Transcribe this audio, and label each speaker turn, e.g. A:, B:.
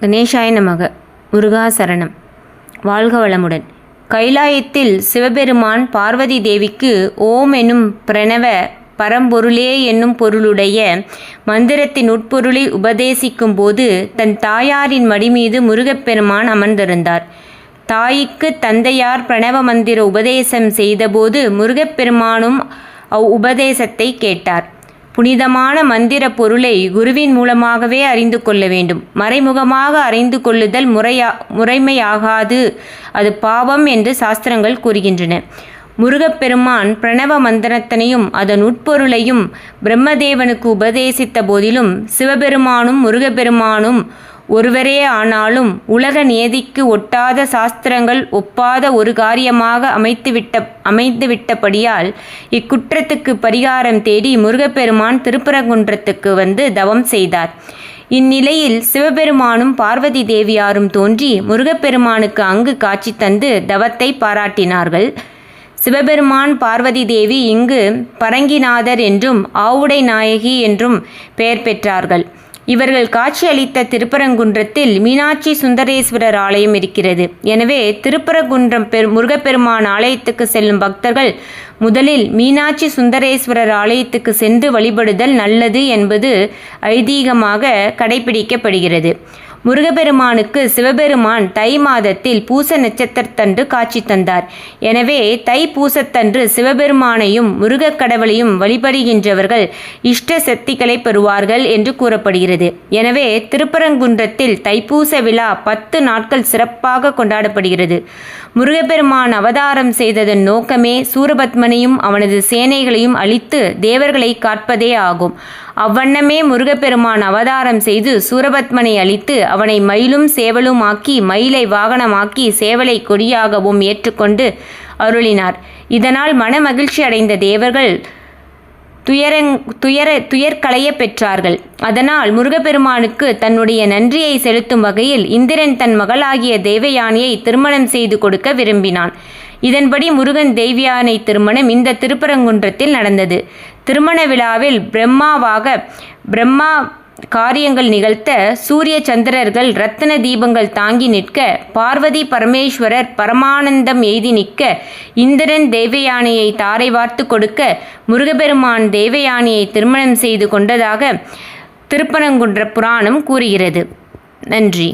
A: கணேசாய நமக. முருகாசரணம் வாழ்க வளமுடன். கைலாயத்தில் சிவபெருமான் பார்வதி தேவிக்கு ஓம் என்னும் பிரணவ பரம்பொருளே என்னும் பொருளுடைய மந்திரத்தின் உட்பொருளை உபதேசிக்கும் போது தன் தாயாரின் மடி மீது முருகப்பெருமான் அமர்ந்திருந்தார். தாய்க்கு தந்தையார் பிரணவ மந்திர உபதேசம் செய்தபோது முருகப்பெருமானும் அவ் உபதேசத்தை கேட்டார். புனிதமான மந்திர பொருளை குருவின் மூலமாகவே அறிந்து கொள்ள வேண்டும். மறைமுகமாக அறிந்து கொள்ளுதல் முறையா முறைமையாகாது. அது பாவம் என்று சாஸ்திரங்கள் கூறுகின்றன. முருகப்பெருமான் பிரணவ மந்திரத்தனையும் அதன் உட்பொருளையும் பிரம்மதேவனுக்கு உபதேசித்த போதிலும் சிவபெருமானும் முருகப்பெருமானும் ஒருவரே ஆனாலும் உலக நியதிக்கு ஒட்டாத சாஸ்திரங்கள் ஒப்பாத ஒரு காரியமாக அமைத்துவிட்ட அமைந்துவிட்டபடியால் இக்குற்றத்துக்கு பரிகாரம் தேடி முருகப்பெருமான் திருப்பரங்குன்றத்துக்கு வந்து தவம் செய்தார். இந்நிலையில் சிவபெருமானும் பார்வதி தேவியாரும் தோன்றி முருகப்பெருமானுக்கு அங்கு காட்சி தந்து தவத்தை பாராட்டினார்கள். சிவபெருமான் பார்வதி தேவி இங்கு பரங்கிநாதர் என்றும் ஆவுடை நாயகி என்றும் பெயர் பெற்றார்கள். இவர்கள் காட்சியளித்த திருப்பரங்குன்றத்தில் மீனாட்சி சுந்தரேஸ்வரர் ஆலயம் இருக்கிறது. எனவே திருப்பரங்குன்றம் பெரு முருகப்பெருமான் ஆலயத்துக்கு செல்லும் பக்தர்கள் முதலில் மீனாட்சி சுந்தரேஸ்வரர் ஆலயத்துக்கு சென்று வழிபடுதல் நல்லது என்பது ஐதீகமாக கடைபிடிக்கப்படுகிறது. முருகப்பெருமானுக்கு சிவபெருமான் தை மாதத்தில் பூச நட்சத்திரத்தன்று காட்சி தந்தார். எனவே தை பூசத்தன்று சிவபெருமானையும் முருகக் கடவுளையும் வழிபடுகின்றவர்கள் இஷ்ட சக்திகளை பெறுவார்கள் என்று கூறப்படுகிறது. எனவே திருப்பரங்குன்றத்தில் தைப்பூச விழா பத்து நாட்கள் சிறப்பாக கொண்டாடப்படுகிறது. முருகப்பெருமான் அவதாரம் செய்ததன் நோக்கமே சூரபத்மனையும் அவனது சேனைகளையும் அழித்து தேவர்களை காட்பதே ஆகும். அவ்வண்ணமே முருகப்பெருமான் அவதாரம் செய்து சூரபத்மனை அழித்து அவனை மயிலும் சேவலும் ஆக்கி மயிலை வாகனமாக்கி சேவலை கொடியாகவும் ஏற்றுக்கொண்டு அருளினார். இதனால் மனமகிழ்ச்சி அடைந்த தேவர்கள் துயரங் துயர துயர்களைய பெற்றார்கள். அதனால் முருகப்பெருமானுக்கு தன்னுடைய நன்றியை செலுத்தும் வகையில் இந்திரன் தன் மகளாகிய தேவயானியை திருமணம் செய்து கொடுக்க விரும்பினான். இதன்படி முருகன் தேவியானை திருமணம் இந்த திருப்பரங்குன்றத்தில் நடந்தது. திருமண விழாவில் பிரம்மாவாக பிரம்மா காரியங்கள் நிகழ்த்த சூரிய சந்திரர்கள் ரத்தன தீபங்கள் தாங்கி நிற்க பார்வதி பரமேஸ்வரர் பரமானந்தம் எய்தி நிற்க இந்திரன் தேவயானையை தாரை வார்த்து கொடுக்க முருகபெருமான் தேவயானையை திருமணம் செய்து கொண்டதாக திருப்பரங்குன்ற புராணம் கூறுகிறது. நன்றி.